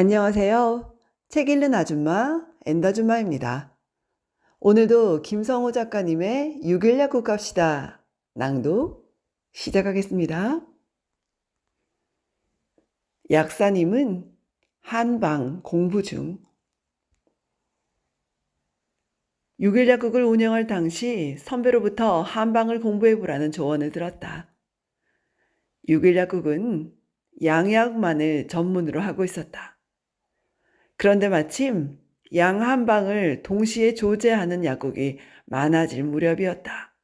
안녕하세요. 책 읽는 아줌마, 엔다줌마입니다. 오늘도 김성호 작가님의 6일 약국 갑시다. 낭독 시작하겠습니다. 약사님은 한방 공부 중. 6일 약국을 운영할 당시 선배로부터 한방을 공부해보라는 조언을 들었다. 6일 약국은 양약만을 전문으로 하고 있었다. 그런데 마침 양 한 방을 동시에 조제하는 약국이 많아질 무렵이었다.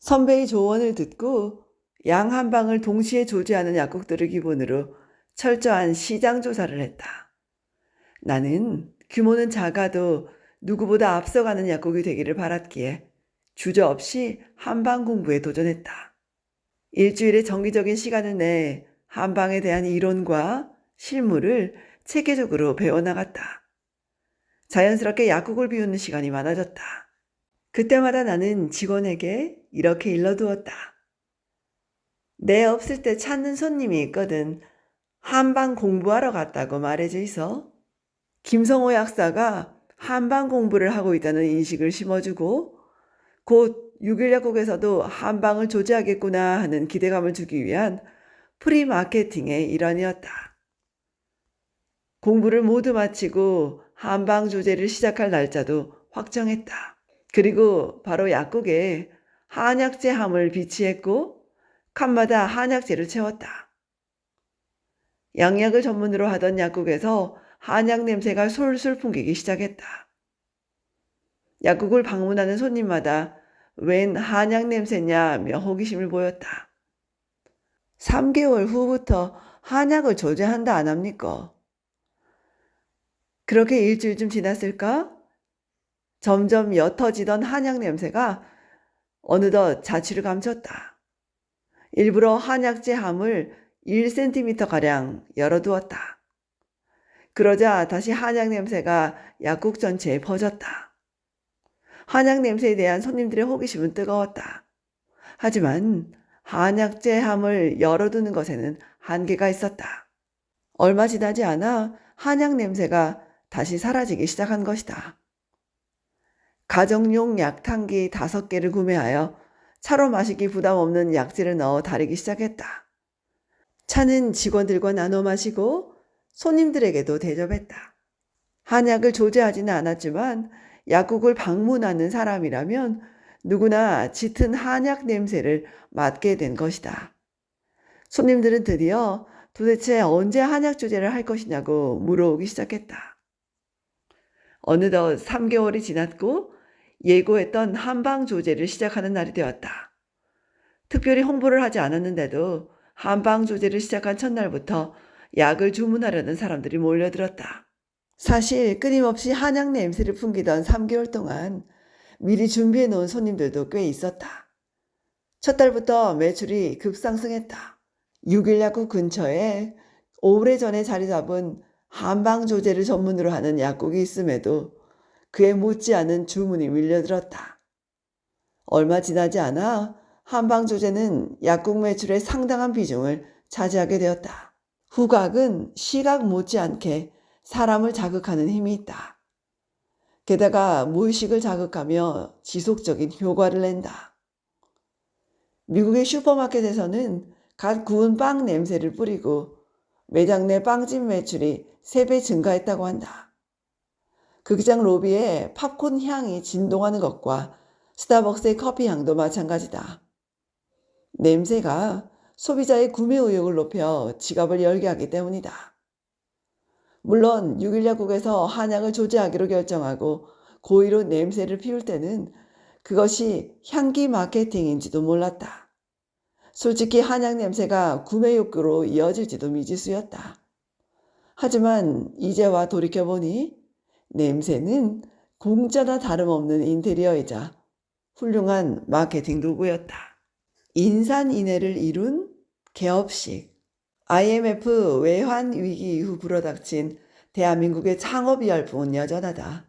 선배의 조언을 듣고 양 한 방을 동시에 조제하는 약국들을 기본으로 철저한 시장 조사를 했다. 나는 규모는 작아도 누구보다 앞서가는 약국이 되기를 바랐기에 주저없이 한방 공부에 도전했다. 일주일의 정기적인 시간을 내 한방에 대한 이론과 실무를 체계적으로 배워나갔다. 자연스럽게 약국을 비우는 시간이 많아졌다. 그때마다 나는 직원에게 이렇게 일러두었다. 내 없을 때 찾는 손님이 있거든. 한방 공부하러 갔다고 말해줘 있어. 김성호 약사가 한방 공부를 하고 있다는 인식을 심어주고 곧 6일 약국에서도 한방을 조제하겠구나 하는 기대감을 주기 위한 프리마케팅의 일환이었다. 공부를 모두 마치고 한방 조제를 시작할 날짜도 확정했다. 그리고 바로 약국에 한약재 함을 비치했고 칸마다 한약재를 채웠다. 양약을 전문으로 하던 약국에서 한약 냄새가 솔솔 풍기기 시작했다. 약국을 방문하는 손님마다 웬 한약 냄새냐며 호기심을 보였다. 3개월 후부터 한약을 조제한다 안 합니까? 그렇게 일주일쯤 지났을까? 점점 옅어지던 한약 냄새가 어느덧 자취를 감췄다. 일부러 한약재 함을 1cm가량 열어두었다. 그러자 다시 한약 냄새가 약국 전체에 퍼졌다. 한약 냄새에 대한 손님들의 호기심은 뜨거웠다. 하지만 한약재 함을 열어두는 것에는 한계가 있었다. 얼마 지나지 않아 한약 냄새가 다시 사라지기 시작한 것이다. 가정용 약탕기 다섯 개를 구매하여 차로 마시기 부담 없는 약재를 넣어 다리기 시작했다. 차는 직원들과 나눠 마시고 손님들에게도 대접했다. 한약을 조제하지는 않았지만 약국을 방문하는 사람이라면 누구나 짙은 한약 냄새를 맡게 된 것이다. 손님들은 드디어 도대체 언제 한약 조제를 할 것이냐고 물어오기 시작했다. 어느덧 3개월이 지났고 예고했던 한방 조제를 시작하는 날이 되었다. 특별히 홍보를 하지 않았는데도 한방 조제를 시작한 첫날부터 약을 주문하려는 사람들이 몰려들었다. 사실 끊임없이 한약 냄새를 풍기던 3개월 동안 미리 준비해 놓은 손님들도 꽤 있었다. 첫 달부터 매출이 급상승했다. 6일 약국 근처에 오래전에 자리 잡은 한방 조제를 전문으로 하는 약국이 있음에도 그에 못지않은 주문이 밀려들었다. 얼마 지나지 않아 한방 조제는 약국 매출의 상당한 비중을 차지하게 되었다. 후각은 시각 못지않게 사람을 자극하는 힘이 있다. 게다가 무의식을 자극하며 지속적인 효과를 낸다. 미국의 슈퍼마켓에서는 갓 구운 빵 냄새를 뿌리고 매장 내 빵집 매출이 3배 증가했다고 한다. 극장 로비에 팝콘 향이 진동하는 것과 스타벅스의 커피 향도 마찬가지다. 냄새가 소비자의 구매 의욕을 높여 지갑을 열게 하기 때문이다. 물론 6일 약국에서 한약을 조제하기로 결정하고 고의로 냄새를 피울 때는 그것이 향기 마케팅인지도 몰랐다. 솔직히 한약 냄새가 구매 욕구로 이어질지도 미지수였다. 하지만 이제와 돌이켜보니 냄새는 공짜나 다름없는 인테리어이자 훌륭한 마케팅 도구였다. 인산인해를 이룬 개업식. IMF 외환 위기 이후 불어닥친 대한민국의 창업이 열풍은 여전하다.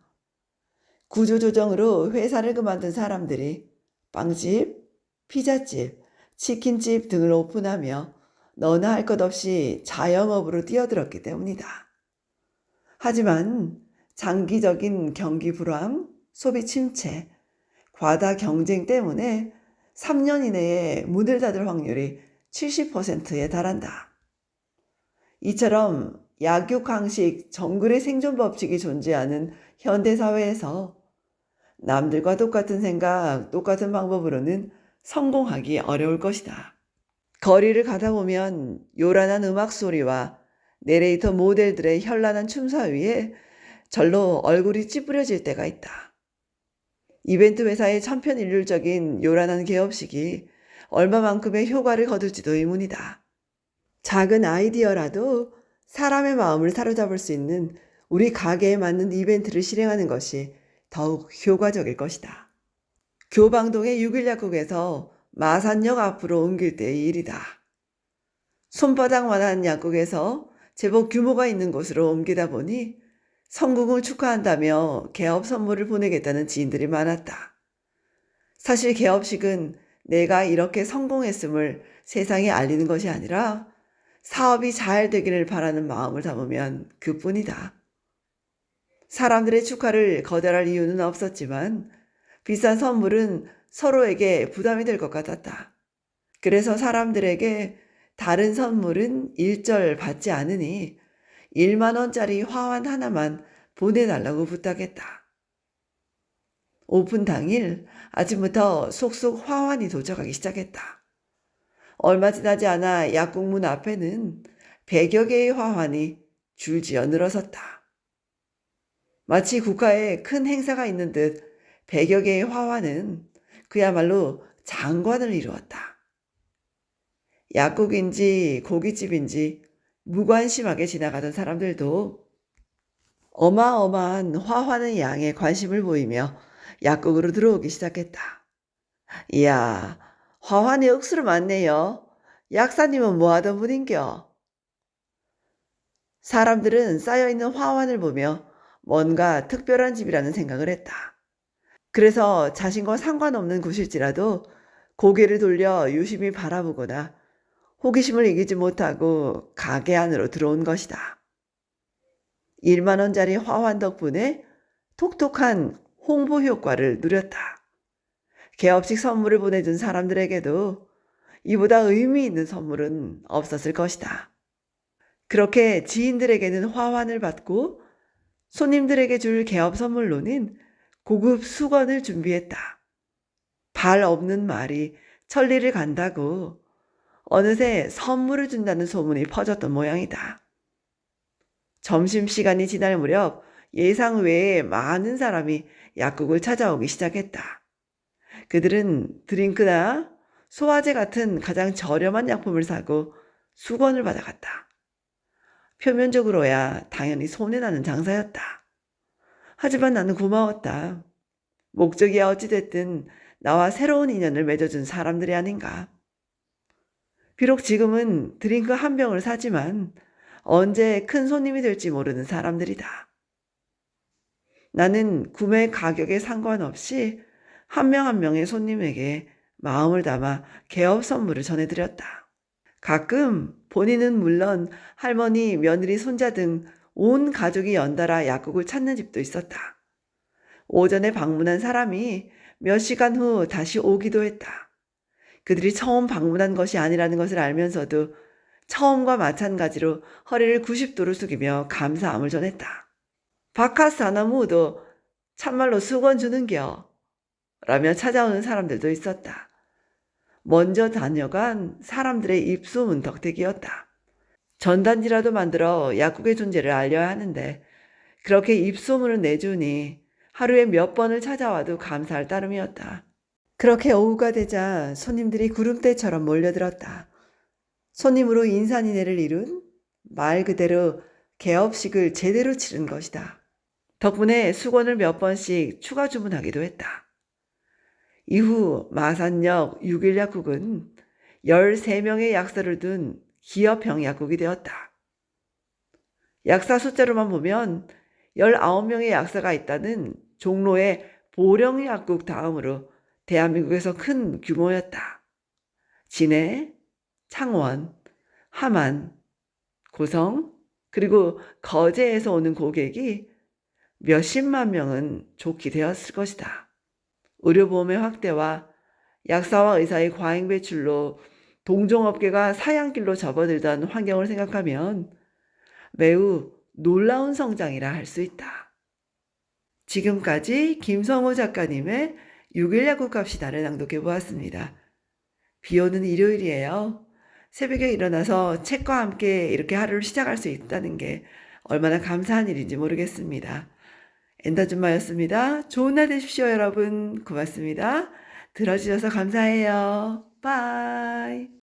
구조조정으로 회사를 그만둔 사람들이 빵집, 피자집, 치킨집 등을 오픈하며 너나 할 것 없이 자영업으로 뛰어들었기 때문이다. 하지만 장기적인 경기 불황, 소비 침체, 과다 경쟁 때문에 3년 이내에 문을 닫을 확률이 70%에 달한다. 이처럼 약육강식 정글의 생존 법칙이 존재하는 현대 사회에서 남들과 똑같은 생각, 똑같은 방법으로는 성공하기 어려울 것이다. 거리를 가다 보면 요란한 음악 소리와 내레이터 모델들의 현란한 춤사 위에 절로 얼굴이 찌푸려질 때가 있다. 이벤트 회사의 천편일률적인 요란한 개업식이 얼마만큼의 효과를 거둘지도 의문이다. 작은 아이디어라도 사람의 마음을 사로잡을 수 있는 우리 가게에 맞는 이벤트를 실행하는 것이 더욱 효과적일 것이다. 교방동의 6일 약국에서 마산역 앞으로 옮길 때의 일이다. 손바닥 만한 약국에서 제법 규모가 있는 곳으로 옮기다 보니 성공을 축하한다며 개업 선물을 보내겠다는 지인들이 많았다. 사실 개업식은 내가 이렇게 성공했음을 세상에 알리는 것이 아니라 사업이 잘 되기를 바라는 마음을 담으면 그뿐이다. 사람들의 축하를 거절할 이유는 없었지만 비싼 선물은 서로에게 부담이 될 것 같았다. 그래서 사람들에게 다른 선물은 일절 받지 않으니 1만원짜리 화환 하나만 보내달라고 부탁했다. 오픈 당일 아침부터 속속 화환이 도착하기 시작했다. 얼마 지나지 않아 약국 문 앞에는 100여 개의 화환이 줄지어 늘어섰다. 마치 국가에 큰 행사가 있는 듯 100여 개의 화환은 그야말로 장관을 이루었다. 약국인지 고깃집인지 무관심하게 지나가던 사람들도 어마어마한 화환의 양에 관심을 보이며 약국으로 들어오기 시작했다. 이야, 화환이 억수로 많네요. 약사님은 뭐 하던 분인겨? 사람들은 쌓여있는 화환을 보며 뭔가 특별한 집이라는 생각을 했다. 그래서 자신과 상관없는 곳일지라도 고개를 돌려 유심히 바라보거나 호기심을 이기지 못하고 가게 안으로 들어온 것이다. 1만 원짜리 화환 덕분에 톡톡한 홍보 효과를 누렸다. 개업식 선물을 보내준 사람들에게도 이보다 의미 있는 선물은 없었을 것이다. 그렇게 지인들에게는 화환을 받고 손님들에게 줄 개업 선물로는 고급 수건을 준비했다. 발 없는 말이 천리를 간다고 어느새 선물을 준다는 소문이 퍼졌던 모양이다. 점심시간이 지날 무렵 예상 외에 많은 사람이 약국을 찾아오기 시작했다. 그들은 드링크나 소화제 같은 가장 저렴한 약품을 사고 수건을 받아갔다. 표면적으로야 당연히 손해나는 장사였다. 하지만 나는 고마웠다. 목적이야 어찌됐든 나와 새로운 인연을 맺어준 사람들이 아닌가. 비록 지금은 드링크 한 병을 사지만 언제 큰 손님이 될지 모르는 사람들이다. 나는 구매 가격에 상관없이 한 명한 명의 손님에게 마음을 담아 개업 선물을 전해드렸다. 가끔 본인은 물론 할머니, 며느리, 손자 등 온 가족이 연달아 약국을 찾는 집도 있었다. 오전에 방문한 사람이 몇 시간 후 다시 오기도 했다. 그들이 처음 방문한 것이 아니라는 것을 알면서도 처음과 마찬가지로 허리를 90도로 숙이며 감사함을 전했다. 바카스 하나무도 참말로 수건 주는겨. 라며 찾아오는 사람들도 있었다. 먼저 다녀간 사람들의 입소문 덕택이었다. 전단지라도 만들어 약국의 존재를 알려야 하는데 그렇게 입소문을 내주니 하루에 몇 번을 찾아와도 감사할 따름이었다. 그렇게 오후가 되자 손님들이 구름대처럼 몰려들었다. 손님으로 인산인해를 이룬 말 그대로 개업식을 제대로 치른 것이다. 덕분에 수건을 몇 번씩 추가 주문하기도 했다. 이후 마산역 6일 약국은 13명의 약사를 둔 기업형 약국이 되었다. 약사 숫자로만 보면 19명의 약사가 있다는 종로의 보령 약국 다음으로 대한민국에서 큰 규모였다. 진해, 창원, 함안, 고성, 그리고 거제에서 오는 고객이 몇십만 명은 좋게 되었을 것이다. 의료보험의 확대와 약사와 의사의 과잉 배출로 동종업계가 사양길로 접어들던 환경을 생각하면 매우 놀라운 성장이라 할 수 있다. 지금까지 김성호 작가님의 6일 야구 값이다를 낭독해 보았습니다. 비 오는 일요일이에요. 새벽에 일어나서 책과 함께 이렇게 하루를 시작할 수 있다는 게 얼마나 감사한 일인지 모르겠습니다. 엔더준마였습니다. 좋은 날 되십시오, 여러분. 고맙습니다. 들어주셔서 감사해요. 바이.